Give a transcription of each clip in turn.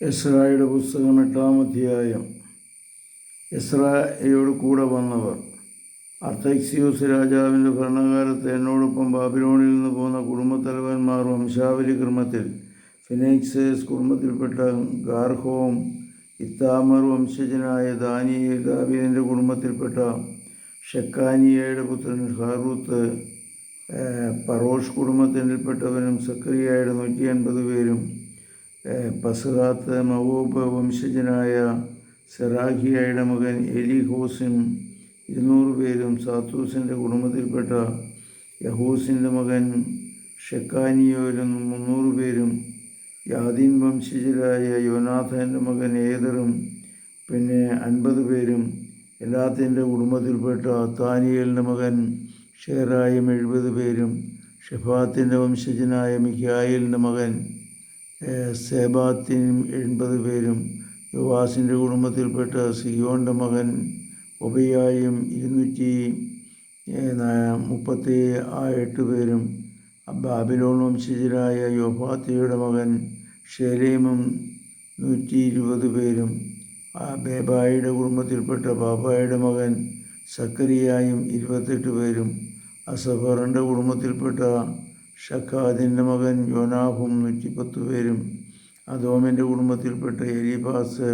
എസ്രായുടെ പുസ്തകം എട്ടാം അധ്യായം. എസ്രായോട് കൂടെ വന്നവർ അർത്തക്സിയോസ് രാജാവിന്റെ ഭരണകാലത്ത് എന്നോടൊപ്പം ബാബിലോണിൽ നിന്ന് പോന്ന കുടുംബത്തലവന്മാർ വംശാവലി ക്രമത്തിൽ ഫിനിക്സേസ് കുടുംബത്തിൽപ്പെട്ട ഗാർഹോം ഇത്താമർ വംശജനായ ദാനിയേൽ ദാവീദിന്റെ കുടുംബത്തിൽപ്പെട്ട ഷെക്കാനിയയുടെ പുത്രൻ ഹാറൂത്ത് പറോഷ് കുടുംബത്തിൽപ്പെട്ടവരും സക്രിയയുടെ നൂറ്റി അൻപത് പേരും ഏഹ്, മഹൂബ് വംശജനായ സെറാഹിയയുടെ മകൻ എലിഹോസും ഇരുന്നൂറ് പേരും സാത്തൂസിന്റെ കുടുംബത്തിൽപ്പെട്ട യഹൂസിന്റെ മകൻ ഷെക്കാനിയോരും മുന്നൂറ് പേരും യാദീൻ വംശജരായ യോനാഥന്റെ മകൻ ഏതറും പിന്നെ അൻപത് പേരും എല്ലാത്തിന്റെ കുടുംബത്തിൽപ്പെട്ട താനിയലിന്റെ മകൻ ഷേറായും എഴുപത് പേരും ഷെഫാത്തിന്റെ വംശജനായ മിഖായിലിന്റെ മകൻ സേബാത്തിനും എൺപത് പേരും യുവാസിന്റെ കുടുംബത്തിൽപ്പെട്ട സിയോന്റെ മകൻ ഒബയായും ഇരുന്നൂറ്റി മുപ്പത്തി ആ എട്ട് പേരും ബാബിലോൺ വംശജരായ യോഫാത്തിയുടെ മകൻ ഷെരേമും നൂറ്റി ഇരുപത് പേരും ബേബായിയുടെ കുടുംബത്തിൽപ്പെട്ട ബാബായുടെ മകൻ സക്കരിയായും ഇരുപത്തെട്ട് പേരും അസഫറിന്റെ കുടുംബത്തിൽപ്പെട്ട ഷക്കാദിന്റെ മകൻ യോനാഹും നൂറ്റിപ്പത്ത് പേരും അദോമിന്റെ കുടുംബത്തിൽപ്പെട്ട എലിബാസ്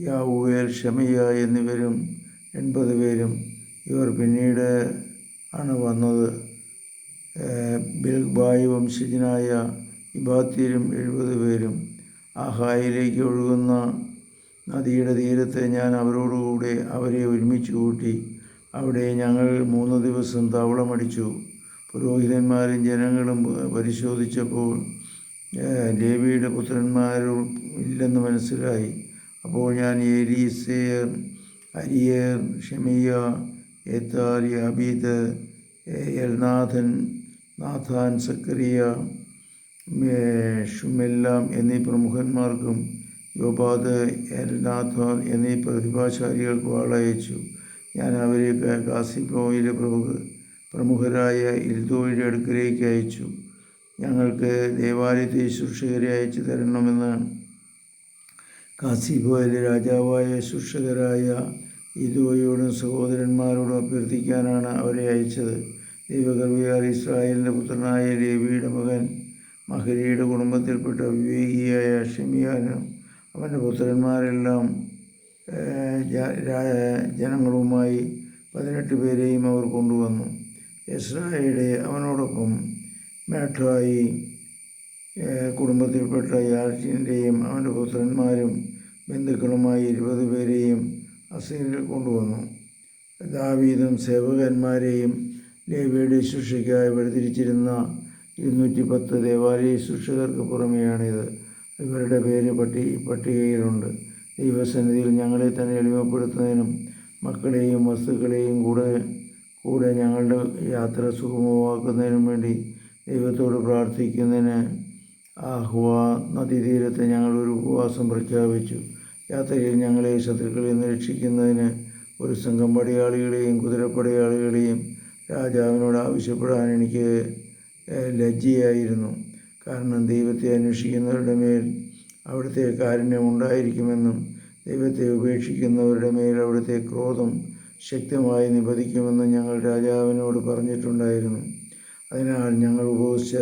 യാവുവേൽ ഷമിയ എന്നിവരും എൺപത് പേരും ഇവർ പിന്നീട് ആണ് വന്നത്. ബിൽബായി വംശജനായ ഇബാത്തിരും എഴുപത് പേരും. ആഹായിലേക്ക് ഒഴുകുന്ന നദിയുടെ തീരത്ത് ഞാൻ അവരോടുകൂടെ അവരെ ഒരുമിച്ച് കൂട്ടി. അവിടെ ഞങ്ങൾ മൂന്ന് ദിവസം താവളമടിച്ചു. പുരോഹിതന്മാരും ജനങ്ങളും പരിശോധിച്ചപ്പോൾ ലേവിയുടെ പുത്രന്മാരും ഇല്ലെന്ന് മനസ്സിലായി. അപ്പോൾ ഞാൻ ഏലീസേർ അരിയർ ഷമിയ ഏത്താർ അബീദ് എൽനാഥൻ നാഥാൻ സക്കറിയ ഷുമെല്ലാം എന്നീ പ്രമുഖന്മാർക്കും യോബാദ് എൽനാഥാൻ എന്നീ പ്രതിഭാശാലികൾക്കും ആളയച്ചു. ഞാൻ അവരെ കാസിഫോയിലെ പ്രമുഖ പ്രമുഖരായ ഇൽദോയുടെ അടുക്കലേക്ക് അയച്ചു. ഞങ്ങൾക്ക് ദേവാലയത്തെ ശുശ്രൂഷകരെ അയച്ചു തരണമെന്ന് കാസിബോയിലെ രാജാവായ ശുശ്രൂഷകരായ ഇദോയോടും സഹോദരന്മാരോടും അഭ്യർത്ഥിക്കാനാണ് അവരെ അയച്ചത്. ദൈവകർവിയാർ ഇസ്രായേലിന്റെ പുത്രനായ ലേവിയുടെ മകൻ മഹരിയുടെ കുടുംബത്തിൽപ്പെട്ട വിവേകിയായ ഷമിയാനും അവന്റെ പുത്രന്മാരെല്ലാം ജനങ്ങളുമായി പതിനെട്ട് പേരെയും അവർ കൊണ്ടുവന്നു. ഇസ്രായേലെ അവനോടൊപ്പം മേഠായി കുടുംബത്തിൽപ്പെട്ട യാർച്ചിന്റെയും അവന്റെ പുത്രന്മാരും ബന്ധുക്കളുമായി ഇരുപത് പേരെയും അസീറിൽ കൊണ്ടുവന്നു. ദാവീദും സേവകന്മാരെയും ലേവിയുടെ ശിക്ഷയ്ക്കായി വേർതിരിച്ചിരുന്ന ഇരുന്നൂറ്റി പത്ത് ദേവാലയ ശിക്ഷകർക്ക് പുറമെയാണിത്. ഇവരുടെ പേര് പട്ടി പട്ടികയിലുണ്ട്. ദൈവസന്നിധിയിൽ ഞങ്ങളെ തന്നെ എളിമപ്പെടുത്തുന്നതിനും മക്കളെയും വസ്തുക്കളെയും കൂടെ കൂടെ ഞങ്ങളുടെ യാത്ര സുഗമമാക്കുന്നതിനും വേണ്ടി ദൈവത്തോട് പ്രാർത്ഥിക്കുന്നതിന് ആഹ്വാ നദീതീരത്ത് ഞങ്ങൾ ഒരു ഉപവാസം പ്രഖ്യാപിച്ചു. യാത്രയിൽ ഞങ്ങളെ ശത്രുക്കളിൽ നിന്ന് രക്ഷിക്കുന്നതിന് ഒരു സംഘം പടയാളികളെയും കുതിരപ്പടയാളികളെയും രാജാവിനോട് ആവശ്യപ്പെടാൻ എനിക്ക് ലജ്ജയായിരുന്നു. കാരണം ദൈവത്തെ അന്വേഷിക്കുന്നവരുടെ മേൽ അവിടുത്തെ കാരുണ്യം ഉണ്ടായിരിക്കുമെന്നും ദൈവത്തെ ഉപേക്ഷിക്കുന്നവരുടെ മേൽ അവിടുത്തെ ക്രോധം ശക്തമായി നിപതിക്കുമെന്ന് ഞങ്ങൾ രാജാവിനോട് പറഞ്ഞിട്ടുണ്ടായിരുന്നു. അതിനാൽ ഞങ്ങൾ ഉപവസിച്ച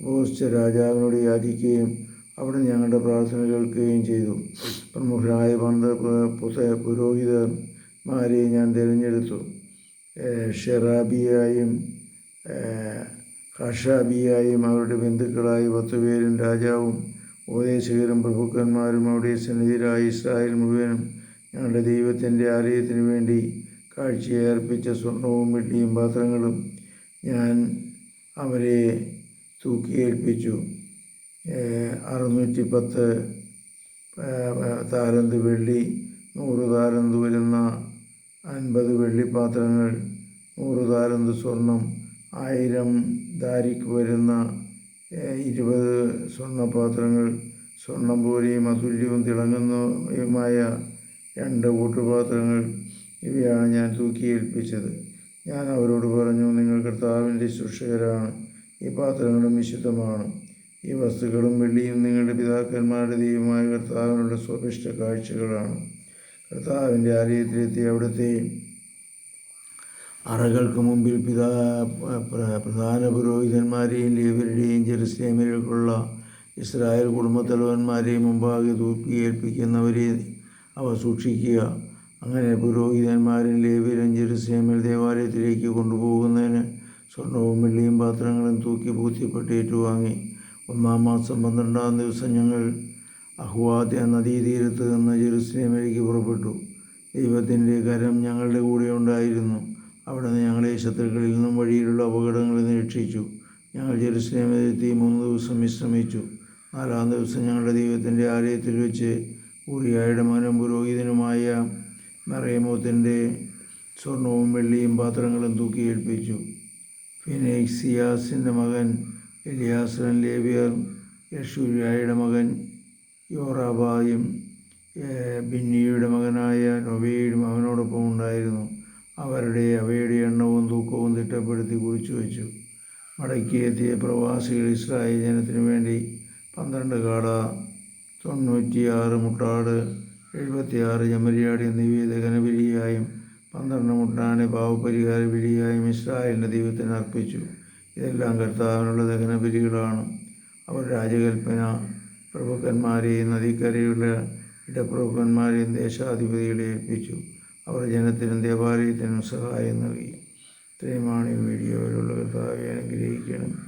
ഉപവസിച്ച രാജാവിനോട് യാചിക്കുകയും അവിടെ ഞങ്ങളുടെ പ്രാർത്ഥന കേൾക്കുകയും ചെയ്തു. പ്രമുഖരായ പന്ത പുരോഹിതന്മാരെ ഞാൻ തിരഞ്ഞെടുത്തു. ഷെറാബിയായും ഹഷാബിയായും അവരുടെ ബന്ധുക്കളായ പത്തുപേരും രാജാവും ഉപദേശകരും പ്രഭുക്കന്മാരും അവിടെ സന്നിധിരായ ഇസ്രായേൽ മുഴുവനും ഞങ്ങളുടെ ദൈവത്തിന്റെ ആലയത്തിന് വേണ്ടി കാഴ്ചയെ അർപ്പിച്ച സ്വർണവും വെള്ളിയും പാത്രങ്ങളും ഞാൻ അവരെ തൂക്കിയേൽപ്പിച്ചു അറുന്നൂറ്റി പത്ത് താരന്ത് വെള്ളി നൂറ് താരന്ത് വരുന്ന അൻപത് വെള്ളിപ്പാത്രങ്ങൾ നൂറ് താരന്ത് സ്വർണം ആയിരം ദാരിക്ക് വരുന്ന ഇരുപത് സ്വർണപാത്രങ്ങൾ സ്വർണം പോലെയും അതുല്യവും തിളങ്ങുന്നവയുമായ രണ്ട് കൂട്ടുപാത്രങ്ങൾ ഇവയാണ് ഞാൻ തൂക്കി തൂക്കിയേൽപ്പിച്ചത് ഞാൻ അവരോട് പറഞ്ഞു നിങ്ങൾ കർത്താവിന്റെ ശുശ്രൂഷകരാണ് ഈ പാത്രങ്ങളും വിശുദ്ധമാണ്. ഈ വസ്തുക്കളും വെള്ളിയും നിങ്ങളുടെ പിതാക്കന്മാരുടെ ദൈവമായ കർത്താവിനുള്ള സ്വഭിഷ്ട കാഴ്ചകളാണ്. കർത്താവിന്റെ ആലയത്തിലെത്തി അവിടുത്തെ അറകൾക്ക് മുമ്പിൽ പിതാ പ്ര- പ്രധാന പുരോഹിതന്മാരെയും ലേവരുടെയും ജെറുസലേമിലേക്കുള്ള ഇസ്രായേൽ കുടുംബത്തലവന്മാരെയും മുമ്പാകെ തൂക്കിയേൽപ്പിക്കുന്നവരെ അവ സൂക്ഷിക്കുക. അങ്ങനെ പുരോഹിതന്മാരും ലേവിയിലും ജെറുസലേമിൽ ദേവാലയത്തിലേക്ക് കൊണ്ടുപോകുന്നതിന് സ്വർണവും വെള്ളിയും പാത്രങ്ങളും തൂക്കി പൂത്തിപ്പെട്ട് ഏറ്റുവാങ്ങി. ഒന്നാം മാസം പന്ത്രണ്ടാം ദിവസം ഞങ്ങൾ അഹ്വാദ്യ നദീതീരത്ത് നിന്ന് ജെറുസലേമിലേക്ക് പുറപ്പെട്ടു. ദൈവത്തിന്റെ കരം ഞങ്ങളുടെ കൂടെ ഉണ്ടായിരുന്നു. അവിടുന്ന് ഞങ്ങളെ ശത്രുക്കളിൽ നിന്നും വഴിയിലുള്ള അപകടങ്ങളിൽ നിന്ന് രക്ഷിച്ചു. ഞങ്ങൾ ജെറുസലേമിലെത്തി മൂന്ന് ദിവസം വിശ്രമിച്ചു. നാലാം ദിവസം ഞങ്ങളുടെ ദൈവത്തിന്റെ ആലയത്തിൽ വെച്ച് ഊറിയായുടെ മകനും പുരോഹിതനുമായ മറയമോത്തിന്റെ സ്വർണവും വെള്ളിയും പാത്രങ്ങളും തൂക്കി ഏൽപ്പിച്ചു. ഫിനേക്സിയാസിന്റെ മകൻ എലിയാസൻ ലേവിയർ യഷൂരിയായുടെ മകൻ യോറാബായും ബിന്നിയുടെ മകനായ നൊബിയുടെ അവനോടൊപ്പം ഉണ്ടായിരുന്നു. അവരുടെ അവയുടെ എണ്ണവും തൂക്കവും തിട്ടപ്പെടുത്തി കുറിച്ചു വെച്ചു. മടക്കിയെത്തിയ പ്രവാസികൾ ഇസ്രായേൽ ജനത്തിനു വേണ്ടി പന്ത്രണ്ട് കാട തൊണ്ണൂറ്റിയാറ് മുട്ടാട് എഴുപത്തിയാറ് ചെമ്മരിയാട് എന്നിവയെ ദഹനബലിയായും പന്ത്രണ്ട് മുട്ടാനെ പാവപരിഹാര ബലിയായും ഇസ്രായേലിന്റെ ദൈവത്തിന് അർപ്പിച്ചു. ഇതെല്ലാം കർത്താവിനുള്ള ദഹനബലികളാണ് അവർ രാജകൽപ്പന പ്രഭുക്കന്മാരെയും നദിക്കരയുള്ള ഇടപ്രഭുക്കന്മാരെയും ദേശാധിപതികളെ ഏൽപ്പിച്ചു. അവർ ജനത്തിനും ദേവാലയത്തിനും സഹായം നൽകി. ഇത്രയുമാണ് ഈ വീഡിയോയിലുള്ള കർത്താവെ. അനുഗ്രഹിക്കണം.